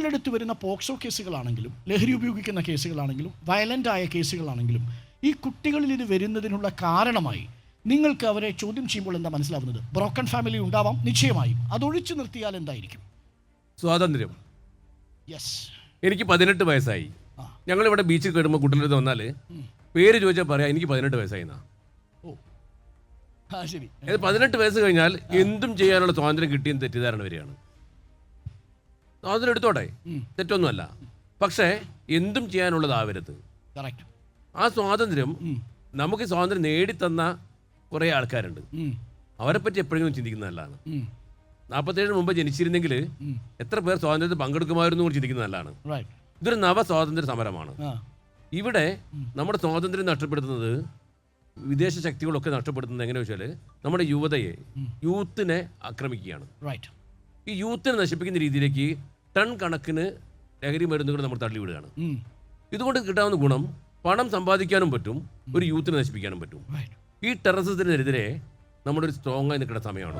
നിങ്ങളുടെ അടുത്ത് വരുന്ന പോക്സോ കേസുകളാണെങ്കിലും ലഹരി ഉപയോഗിക്കുന്ന കേസുകളാണെങ്കിലും വയലന്റ് ആയ കേസുകളാണെങ്കിലും ഈ കുട്ടികളിൽ ഇത് വരുന്നതിനുള്ള കാരണമായി നിങ്ങൾക്ക് അവരെ ചോദ്യം ചെയ്യുമ്പോൾ എന്താ മനസ്സിലാവുന്നത്? ബ്രോക്കൺ ഫാമിലി ഉണ്ടാവാം നിശ്ചയമായും. അതൊഴിച്ചു നിർത്തിയാൽ എന്തായിരിക്കും? സ്വാതന്ത്ര്യം. യെസ് എനിക്ക് പതിനെട്ട് വയസ്സായി. ഞങ്ങൾ ഞങ്ങളിവിടെ ബീച്ചിൽ കയറുമ്പോൾ കുട്ടികളുടെ വന്നാൽ പേര് ചോദിച്ചാൽ പറയാം എനിക്ക് പതിനെട്ട് വയസ്സായി എന്നാ. പതിനെട്ട് വയസ്സ് കഴിഞ്ഞാൽ എന്തും ചെയ്യാനുള്ള സ്വാതന്ത്ര്യം കിട്ടിയെന്ന് തെറ്റിദ്ധാരണ വരികയാണ്. സ്വാതന്ത്ര്യം. തെറ്റൊന്നുമല്ല. പക്ഷേ എന്തും ചെയ്യാനുള്ളതാവരുത്. ആ സ്വാതന്ത്ര്യം നമുക്ക് സ്വാതന്ത്ര്യം നേടിത്തന്ന കുറേ ആൾക്കാരുണ്ട്. അവരെ പറ്റി എപ്പോഴെങ്കിലും ചിന്തിക്കുന്നത് നല്ലതാണ്. നാൽപ്പത്തേഴിന് മുമ്പ് ജനിച്ചിരുന്നെങ്കിൽ എത്ര പേർ സ്വാതന്ത്ര്യത്തിൽ പങ്കെടുക്കുമായിരുന്നു എന്ന് ചിന്തിക്കുന്നത് നല്ലതാണ്. ഇതൊരു നവ സ്വാതന്ത്ര്യ സമരമാണ് ഇവിടെ നമ്മുടെ സ്വാതന്ത്ര്യം നഷ്ടപ്പെടുത്തുന്നത് വിദേശ ശക്തികളൊക്കെ നഷ്ടപ്പെടുത്തുന്നത് എങ്ങനെ വെച്ചാൽ നമ്മുടെ യുവതയെ യൂത്തിനെ ആക്രമിക്കുകയാണ്. ഈ യൂത്തിനെ നശിപ്പിക്കുന്ന രീതിയിലേക്ക് ടൺ കണക്കിന് ലഹരി മരുന്നുകൾ നമ്മൾ തള്ളിവിടുകയാണ്. ഇതുകൊണ്ട് കിട്ടാവുന്ന ഗുണം പണം സമ്പാദിക്കാനും പറ്റും ഒരു യൂത്തിനെ നശിപ്പിക്കാനും പറ്റും. ഈ ടെററിസത്തിനെതിരെ നമ്മുടെ ഒരു സ്ട്രോങ് ആയി നിൽക്കേണ്ട സമയമാണ്.